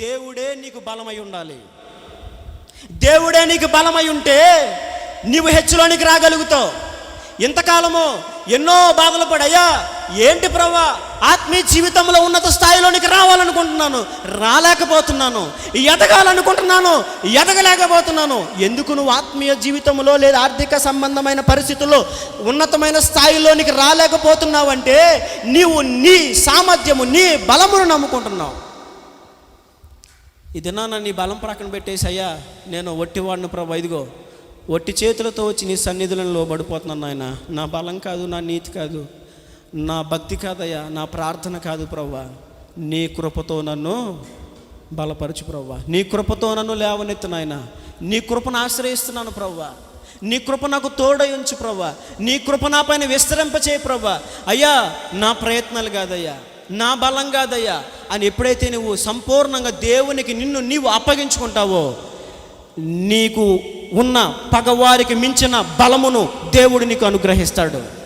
దేవుడే నీకు బలమై ఉండాలి. దేవుడే నీకు బలమై ఉంటే నీవు హెచ్చులోనికి రాగలుగుతావు. ఇంతకాలము ఎన్నో బాధలు పడయ్యా ఏంటి ప్రవ్వా ఆత్మీయ జీవితంలో ఉన్నత స్థాయిలోనికి రావాలనుకుంటున్నాను రాలేకపోతున్నాను ఎదగాలనుకుంటున్నాను ఎదగలేకపోతున్నాను. ఎందుకు నువ్వు ఆత్మీయ జీవితంలో లేదా ఆర్థిక సంబంధమైన పరిస్థితుల్లో ఉన్నతమైన స్థాయిలోనికి రాలేకపోతున్నావంటే నీవు నీ సామర్థ్యము నీ బలమును నమ్ముకుంటున్నావు. ఇది నా నీ బలం ప్రక్కన పెట్టేసి అయ్యా నేను ఒట్టివాడిని ప్రభు ఇదిగో ఒట్టి చేతులతో వచ్చి నీ సన్నిధులను పడిపోతున్నాను నాయన. నా బలం కాదు నా నీతి కాదు నా భక్తి కాదయ్యా నా ప్రార్థన కాదు ప్రవ్వా నీ కృపతో నన్ను బలపరచు ప్రవ్వా నీ కృపతో నన్ను లేవనెత్తు నాయన. నీ కృపను ఆశ్రయిస్తున్నాను ప్రవ్వా నీ కృప నాకు తోడై ఉంచు ప్రవ్వా నీ కృప నా పైన విస్తరింపచేయి ప్రవ్వా అయ్యా నా ప్రయత్నాలు కాదయ్యా నా బలం కాదయ్యా అని ఎప్పుడైతే నువ్వు సంపూర్ణంగా దేవునికి నిన్ను నీవు అప్పగించుకుంటావో నీకు ఉన్న పగవారికి మించిన బలమును దేవుడు నీకు అనుగ్రహిస్తాడు.